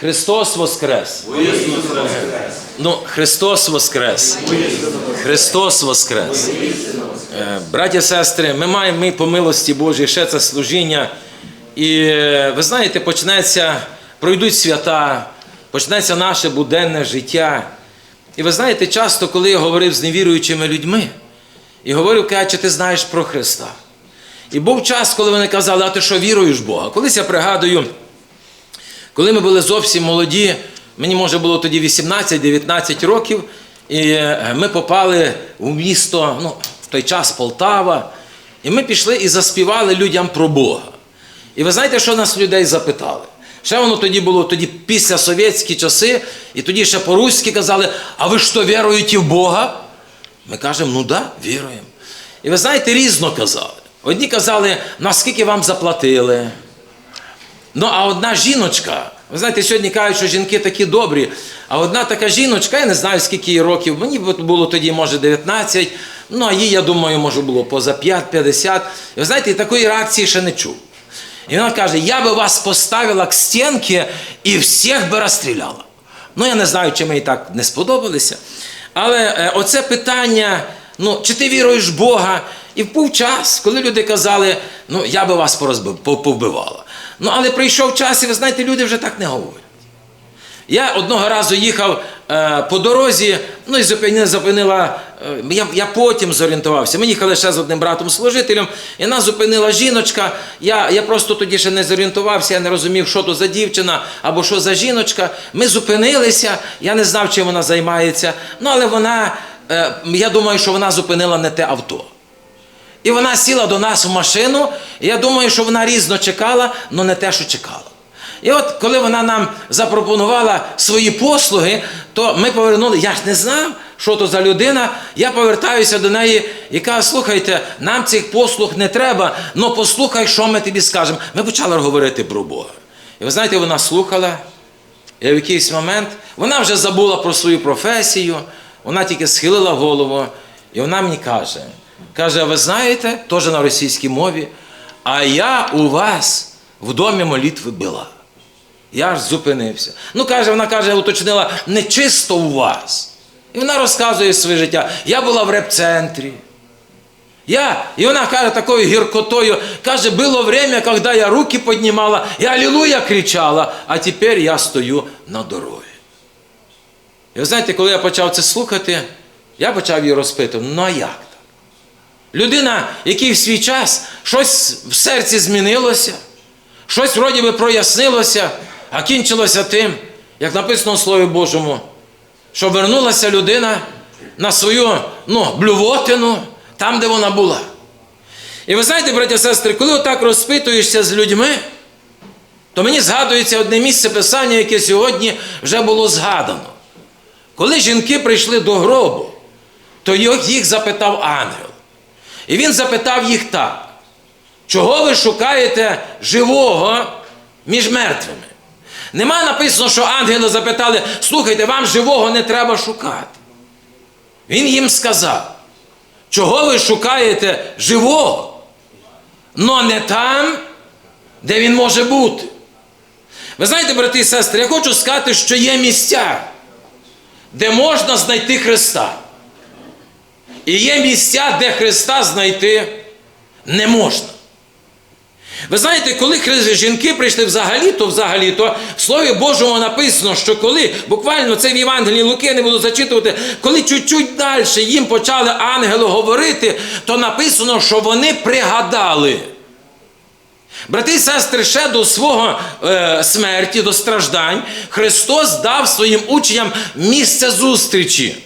Христос Воскрес! Воскрес! Ну, Христос Воскрес! Христос Воскрес! Е, Браті, сестри, ми маємо ми по милості Божій ще це служіння. І е, ви знаєте, почнеться, пройдуть свята, почнеться наше буденне життя. І ви знаєте, часто, коли я говорив з невіруючими людьми, і говорив, каже, чи ти знаєш про Христа. І був час, коли вони казали, а ти що віруєш в Бога? Колись я пригадую, коли ми були зовсім молоді, мені може було тоді 18-19 років, і е, ми попали в місто, ну, в той час Полтава, і ми пішли і заспівали людям про Бога. І ви знаєте, що нас людей запитали? Ще воно тоді було тоді після совєтські часи, і тоді ще по-руськи казали, а ви що віруєте в Бога? Ми кажемо, ну да, віруємо. І ви знаєте, різно казали. Одні казали, наскільки вам заплатили. Ну, а одна жіночка, ви знаєте, сьогодні кажуть, що жінки такі добрі. А одна така жіночка, я не знаю, скільки їй років, мені було тоді, може, 19, ну а їй, я думаю, може було поза 5-50. І ви знаєте, такої реакції ще не чув. І вона каже: я би вас поставила к стінці і всіх би розстріляла. Ну, я не знаю, чи ми їй так не сподобалися. Але е, оце питання, ну, чи ти віруєш в Бога? І був час, коли люди казали, ну, я би вас порозбив, повбивала. Ну, але прийшов час, і ви знаєте, люди вже так не говорять. Я одного разу їхав е, по дорозі, ну і зупинила, зупинила е, я, я потім зорієнтувався. Ми їхали ще з одним братом-служителем, і нас зупинила жіночка. Я, я просто тоді ще не зорієнтувався, я не розумів, що то за дівчина або що за жіночка. Ми зупинилися, я не знав, чим вона займається. Ну, але вона, е, я думаю, що вона зупинила не те авто. І вона сіла до нас в машину, і я думаю, що вона різно чекала, але не те, що чекала. І от коли вона нам запропонувала свої послуги, то ми повернули, я ж не знав, що то за людина. Я повертаюся до неї і кажу, слухайте, нам цих послуг не треба, але послухай, що ми тобі скажемо. Ми почали говорити про Бога. І ви знаєте, вона слухала, і в якийсь момент вона вже забула про свою професію, вона тільки схилила голову, і вона мені каже: каже, а ви знаєте, теж на російській мові, а я у вас в домі молитви була. Я аж зупинився. Ну, каже, вона каже, уточнила, не чисто у вас. І вона розказує своє життя. Я була в реп-центрі. Я, і вона каже такою гіркотою, каже, було время, коли я руки піднімала, і алілуя кричала, а тепер я стою на дорозі. І ви знаєте, коли я почав це слухати, я почав її розпитувати, ну а як? Людина, якій в свій час щось в серці змінилося, щось вроді би прояснилося, а кінчилося тим, як написано в Слові Божому, що вернулася людина на свою ну, блювотину, там, де вона була. І ви знаєте, браті і сестри, коли отак розпитуєшся з людьми, то мені згадується одне місце писання, яке сьогодні вже було згадано. Коли жінки прийшли до гробу, то їх запитав ангел. І він запитав їх так: чого ви шукаєте живого між мертвими? Нема написано, що ангели запитали, слухайте, вам живого не треба шукати. Він їм сказав, чого ви шукаєте живого, но не там, де він може бути. Ви знаєте, брати і сестри, я хочу сказати, що є місця, де можна знайти Христа. І є місця, де Христа знайти не можна. Ви знаєте, коли жінки прийшли взагалі-то, взагалі-то, в Слові Божому написано, що коли, буквально це в Євангелії Луки не буду зачитувати, коли чуть-чуть далі їм почали ангели говорити, то написано, що вони пригадали. Брати і сестри, ще до свого е, смерті, до страждань, Христос дав своїм учням місце зустрічі.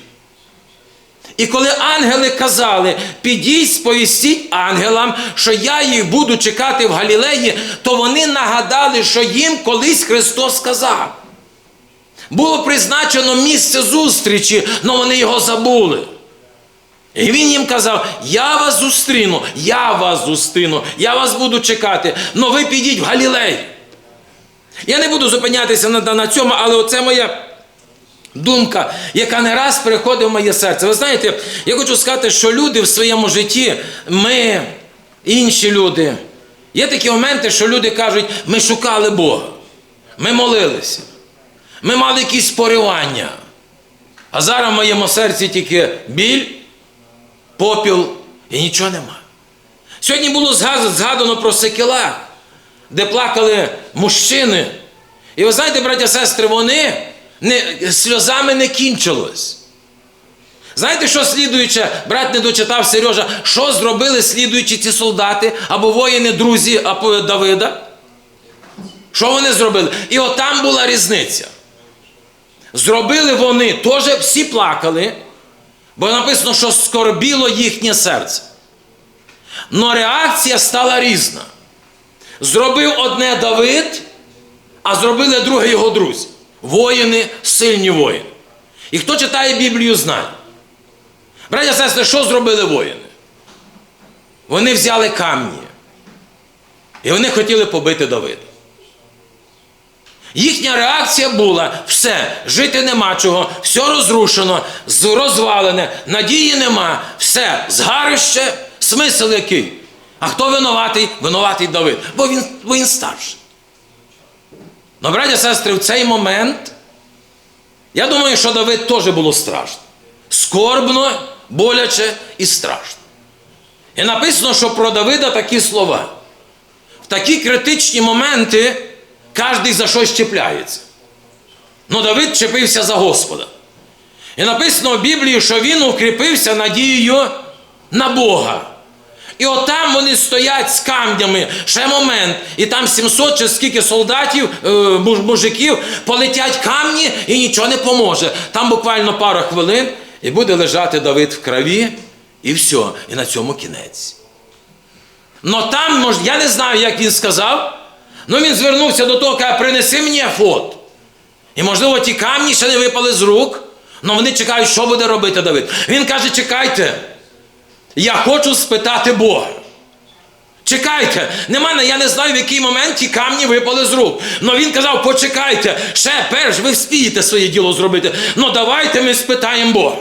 І коли ангели казали, підіть, сповістіть ангелам, що я їх буду чекати в Галілеї, то вони нагадали, що їм колись Христос сказав. Було призначено місце зустрічі, але вони його забули. І він їм казав: Я вас зустріну, я вас зустріну, я вас буду чекати, але ви підіть в Галілей. Я не буду зупинятися на, на цьому, але оце моя думка, яка не раз приходить в моє серце. Ви знаєте, я хочу сказати, що люди в своєму житті, ми, інші люди, є такі моменти, що люди кажуть, ми шукали Бога, ми молилися. Ми мали якісь поривання. А зараз в моєму серці тільки біль, попіл і нічого нема. Сьогодні було згадано про Секелах, де плакали мужчини. І ви знаєте, браття сестри, вони не, сльозами не кінчилось. Знаєте, що слідуюче, брат не дочитав Сережа, що зробили слідуючі ці солдати або воїни, друзі Давида? Що вони зробили? І от там була різниця. Зробили вони, теж всі плакали, бо написано, що скорбіло їхнє серце. Но реакція стала різна. Зробив одне Давид, а зробили друге його друзі. Воїни, сильні воїни. І хто читає Біблію, знає. Браття сестри, що зробили воїни? Вони взяли камні. І вони хотіли побити Давида. Їхня реакція була: все, жити нема чого, все розрушено, розвалене, надії нема, все, згарище, смисл який. А хто винуватий? Винуватий Давид, бо він, бо він старший. Ну, браття сестри, в цей момент, я думаю, що Давид теж було страшно. Скорбно, боляче і страшно. І написано, що про Давида такі слова. В такі критичні моменти кожен за щось чіпляється. Ну Давид чепився за Господа. І написано в Біблії, що він укріпився надією на Бога. І отам вони стоять з камнями, ще момент, і там 700 чи скільки солдатів, е, мужиків, полетять камні і нічого не поможе. Там буквально пару хвилин, і буде лежати Давид в крові, і все, і на цьому кінець. Но там, я не знаю, як він сказав, але він звернувся до того, каже, принеси мені афот. І, можливо, ті камні ще не випали з рук, але вони чекають, що буде робити Давид. Він каже, чекайте, я хочу спитати Бога. Чекайте, нема, я не знаю, в який момент ті камні випали з рук. Но він казав, почекайте, ще перш ви вспієте своє діло зробити. Ну давайте ми спитаємо Бога.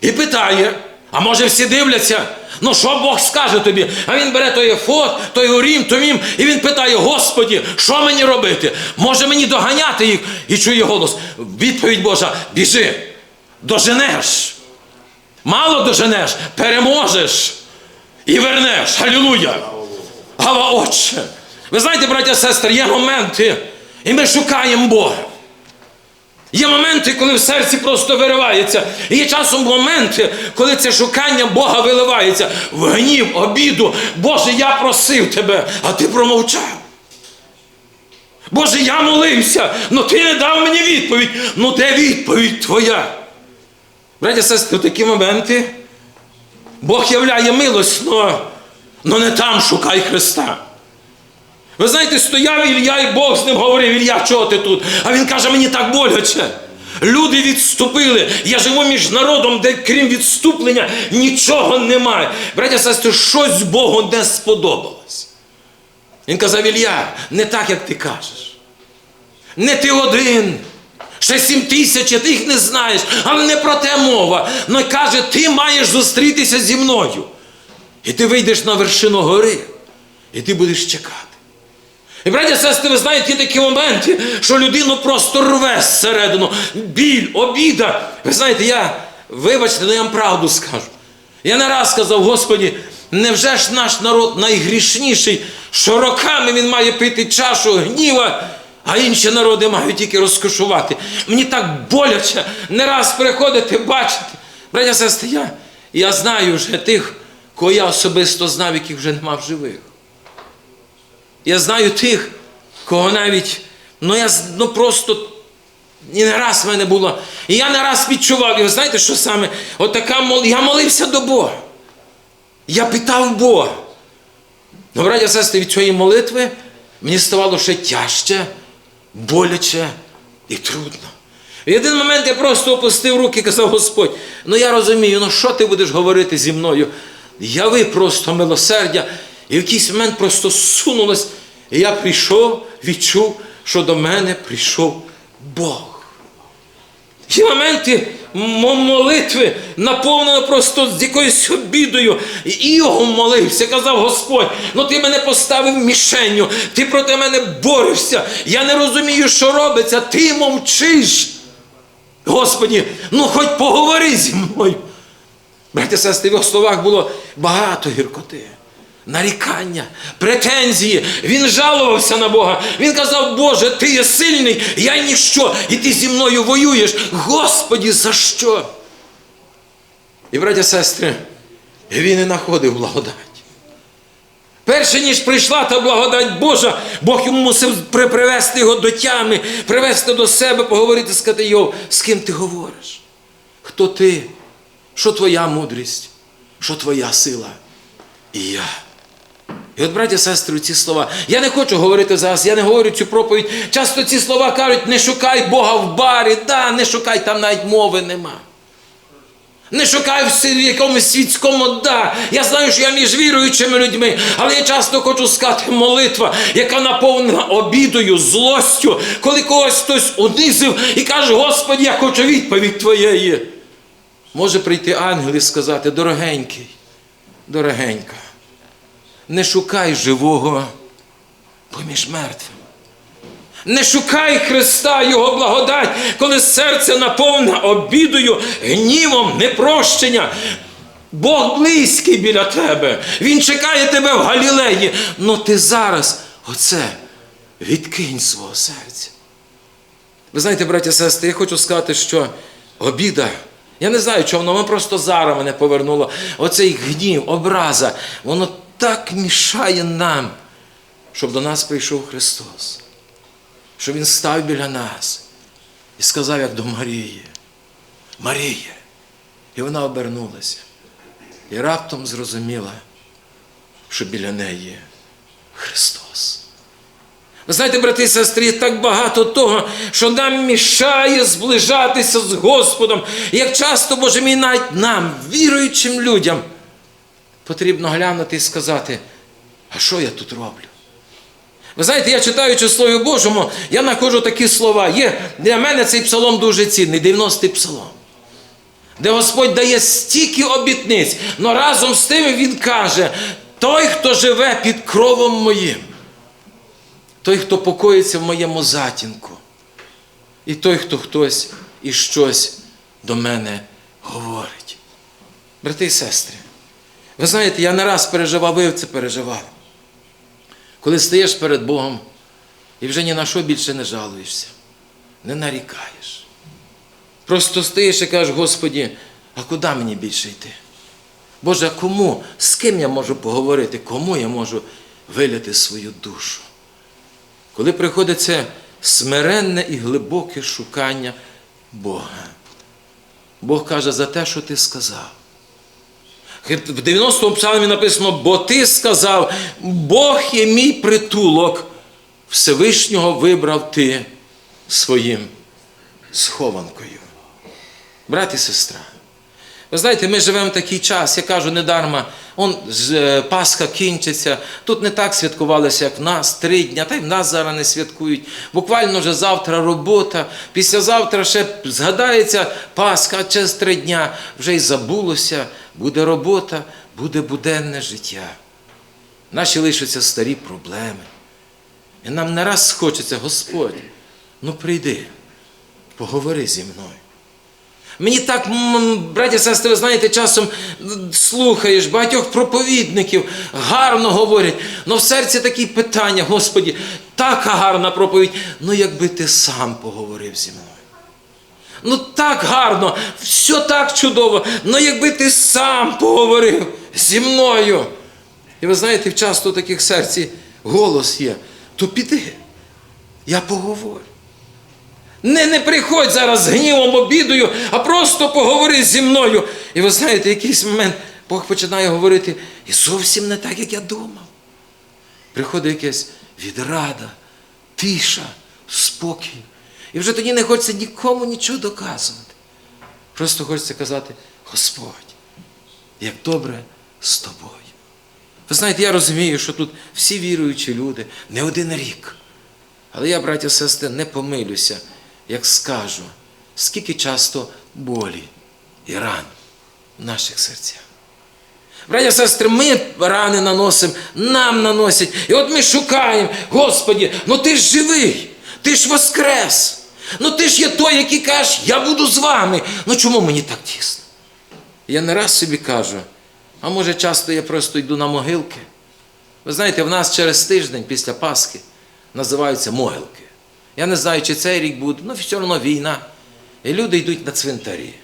І питає, а може всі дивляться, ну що Бог скаже тобі? А він бере той ефот, той урім, томім, і він питає: Господі, що мені робити? Може мені доганяти їх? І чує голос. Відповідь Божа: біжи, доженеш. Мало доженеш, переможеш і вернеш. Халілуя! Гава Отче! Ви знаєте, браття сестри, є моменти, і ми шукаємо Бога. Є моменти, коли в серці просто виривається. І є часом моменти, коли це шукання Бога виливається в гнів, обіду. Боже, я просив тебе, а ти промовчав. Боже, я молився, але ти не дав мені відповідь. Ну де відповідь твоя? Браття сестри, такі моменти Бог являє милость, але не там шукай Христа. Ви знаєте, стояв Ілля і Бог з ним говорив, Ілля, чого ти тут? А він каже, мені так боляче. Люди відступили. Я живу між народом, де крім відступлення нічого немає. Браття сестри, щось Богу не сподобалось. Він казав, Ілля, не так, як ти кажеш. Не ти один. Ще сім тисяч, ти їх не знаєш. Але не про те мова. Но каже, ти маєш зустрітися зі мною. І ти вийдеш на вершину гори, і ти будеш чекати. І, браття, сестри, ви знаєте, є такі моменти, що людину просто рве зсередину. Біль, обіда. Ви знаєте, я, вибачте, але я вам правду скажу. Я не раз сказав, Господі, невже ж наш народ найгрішніший, що роками він має пити чашу гніва, а інші народи мають тільки розкошувати. Мені так боляче не раз приходити, бачити. Браття, сестри, я, я знаю вже тих, кого я особисто знав, яких вже нема в живих. Я знаю тих, кого навіть, ну я ну просто і не раз в мене було. І я не раз відчував, і ви знаєте, що саме? Отака мол... Я молився до Бога. Я питав Бога. Ну, браття, сестри, від цієї молитви мені ставало ще тяжче, боляче і трудно. В один момент я просто опустив руки і казав, Господь, ну я розумію, ну що ти будеш говорити зі мною? Яви просто милосердя. І в якийсь момент просто сунулось, і я прийшов, відчув, що до мене прийшов Бог. Є моменти молитви наповнено просто з якоюсь обідою. І Іов молився, казав Господь, ну ти мене поставив мішенню, ти проти мене борешся. Я не розумію, що робиться, ти мовчиш. Господі, ну хоч поговори зі мною. Браття сестри, в його словах було багато гіркоти, нарікання, претензії. Він жалувався на Бога. Він казав, Боже, ти є сильний, я ніщо, і ти зі мною воюєш. Господі, за що? І, браття сестри, він і знаходив благодать. Перше, ніж прийшла та благодать Божа, Бог йому мусив привести його до тями, привести до себе, поговорити, сказати, Йов, з ким ти говориш? Хто ти? Що твоя мудрість? Що твоя сила? І я. І от, браття, сестри, ці слова. Я не хочу говорити зараз, я не говорю цю проповідь. Часто ці слова кажуть, не шукай Бога в барі. Да, не шукай, там навіть мови нема. Не шукай в якомусь світському да. Я знаю, що я між віруючими людьми, але я часто хочу сказати молитва, яка наповнена обідою, злостю, коли когось хтось унизив і каже, Господи, я хочу відповідь Твоєї. Може прийти ангел і сказати, дорогенький, дорогенька, не шукай живого поміж мертвим. Не шукай Христа, Його благодать, коли серце наповнене обідою, гнівом, непрощення. Бог близький біля тебе. Він чекає тебе в Галілеї. Ну ти зараз оце відкинь свого серця. Ви знаєте, браття сестри, я хочу сказати, що обіда, я не знаю, чого воно просто зараз мене повернуло. Оцей гнів, образа, воно так мішає нам, щоб до нас прийшов Христос що він став біля нас і сказав, як до Марії, Марія. І вона обернулася і раптом зрозуміла, що біля неї Христос. Ви знаєте, брати і сестри, так багато того, що нам мішає зближатися з Господом. Як часто, Боже мій, навіть нам, віруючим людям, потрібно глянути і сказати, а що я тут роблю? Ви знаєте, я читаючи Слові Божому, я знаходжу такі слова. Є для мене цей псалом дуже цінний, 90-й псалом. Де Господь дає стільки обітниць, але разом з тим Він каже: той, хто живе під кровом моїм, той, хто покоїться в моєму затінку, і той, хто хтось і щось до мене говорить. Брати і сестри, ви знаєте, я не раз переживав, ви це переживали. Коли стаєш перед Богом і вже ні на що більше не жалуєшся, не нарікаєш. Просто стоїш і кажеш, Господі, а куди мені більше йти? Боже, а кому, з ким я можу поговорити, кому я можу виляти свою душу? Коли приходить це смиренне і глибоке шукання Бога. Бог каже за те, що ти сказав. В 90-му псалмі написано, бо ти сказав, Бог є мій притулок, Всевишнього вибрав ти своїм схованкою. Брат і сестра, ви знаєте, ми живемо в такий час, я кажу недарма, он е, Пасха кінчиться, тут не так святкувалося, як в нас, три дня, та й в нас зараз не святкують. Буквально вже завтра робота, післязавтра ще згадається Пасха, а через три дня вже й забулося, буде робота, буде буденне життя. Наші лишаться старі проблеми. І нам не раз хочеться, Господь, ну прийди, поговори зі мною. Мені так, браті сестри, ви знаєте, часом слухаєш багатьох проповідників, гарно говорять, але в серці такі питання, Господі, така гарна проповідь, ну якби ти сам поговорив зі мною. Ну так гарно, все так чудово, ну якби ти сам поговорив зі мною. І ви знаєте, часто в таких серці голос є, то піди, я поговорю. Не, не приходь зараз з гнівом, обідою, а просто поговори зі мною. І ви знаєте, якийсь момент Бог починає говорити, і зовсім не так, як я думав. Приходить якась відрада, тиша, спокій. І вже тоді не хочеться нікому нічого доказувати. Просто хочеться казати, Господь, як добре з тобою. Ви знаєте, я розумію, що тут всі віруючі люди, не один рік. Але я, браття і сестри, не помилюся, як скажу, скільки часто болі і ран в наших серцях. Браття, сестри, ми рани наносимо, нам наносять. І от ми шукаємо, Господі, ну ти ж живий, ти ж воскрес. Ну ти ж є той, який каже, я буду з вами. Ну чому мені так тісно? Я не раз собі кажу, а може часто я просто йду на могилки. Ви знаєте, в нас через тиждень після Пасхи називаються могилки. Я не знаю, чи цей рік буде, ну все одно війна. І люди йдуть на цвинтарі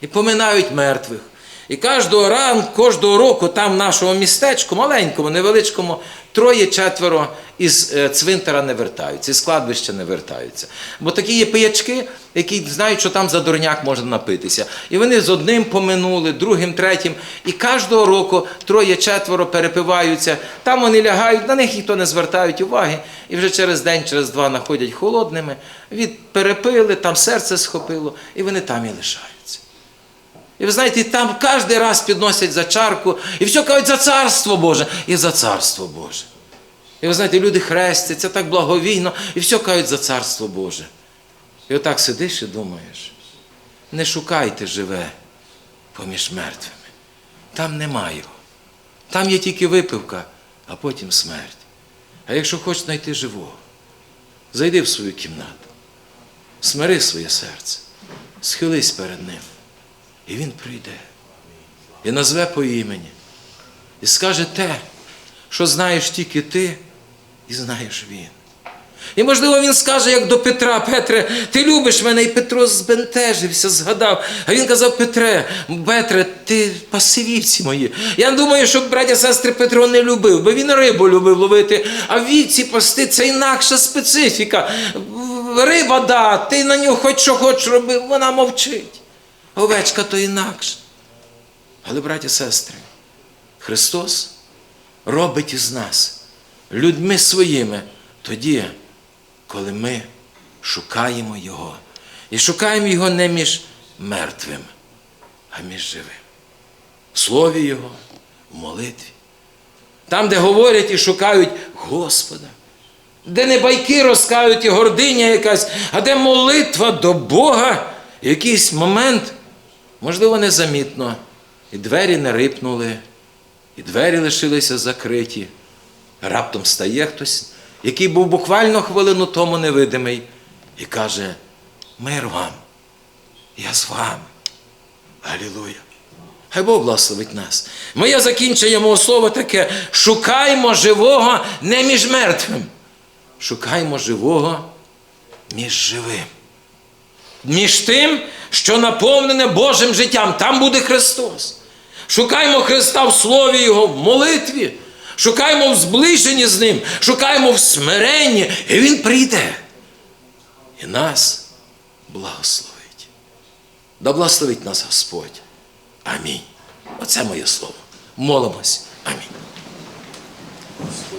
і поминають мертвих. І кожного ранку, кожного року там в нашому містечку, маленькому, невеличкому, троє-четверо із е, цвинтара не вертаються, із кладбища не вертаються. Бо такі є пиячки, які знають, що там за дурняк можна напитися. І вони з одним поминули, другим, третім. І кожного року троє-четверо перепиваються. Там вони лягають, на них ніхто не звертають уваги. І вже через день, через два находять холодними, від перепили, там серце схопило, і вони там і лишаються. І ви знаєте, там кожен раз підносять за чарку, і все кажуть за царство Боже, і за царство Боже. І ви знаєте, люди хрестяться так благовійно, і все кажуть за царство Боже. І отак сидиш і думаєш, не шукайте живе поміж мертвими. Там нема його. Там є тільки випивка, а потім смерть. А якщо хочеш знайти живого, зайди в свою кімнату, смири своє серце, схились перед ним. І він прийде і назве по імені, і скаже те, що знаєш тільки ти, і знаєш він. І, можливо, він скаже, як до Петра, Петре, ти любиш мене, і Петро збентежився, згадав. А він казав, Петре, Петре, ти пасивівці мої. Я думаю, що браття сестри Петро не любив, бо він рибу любив ловити, а вівці пасти це інакша специфіка. Риба, да, ти на нього хоч що хоч роби, вона мовчить. Овечка то інакше. Але, браті сестри, Христос робить із нас людьми своїми тоді, коли ми шукаємо Його. І шукаємо Його не між мертвим, а між живим. В слові Його, в молитві. Там, де говорять і шукають Господа, де не байки розкають і гординя якась, а де молитва до Бога, якийсь момент, можливо, незамітно, і двері не рипнули, і двері лишилися закриті. Раптом стає хтось, який був буквально хвилину тому невидимий, і каже: Мир вам, я з вами. Алілуя. Хай Бог благословить нас. Моє закінчення мого слова таке: шукаймо живого не між мертвим. Шукаймо живого між живим. Між тим, що наповнене Божим життям. Там буде Христос. Шукаймо Христа в Слові Його, в молитві. Шукаємо в зближенні з Ним, шукаємо в смиренні, і Він прийде. І нас благословить. Да благословить нас Господь. Амінь. Оце моє слово. Молимось. Амінь.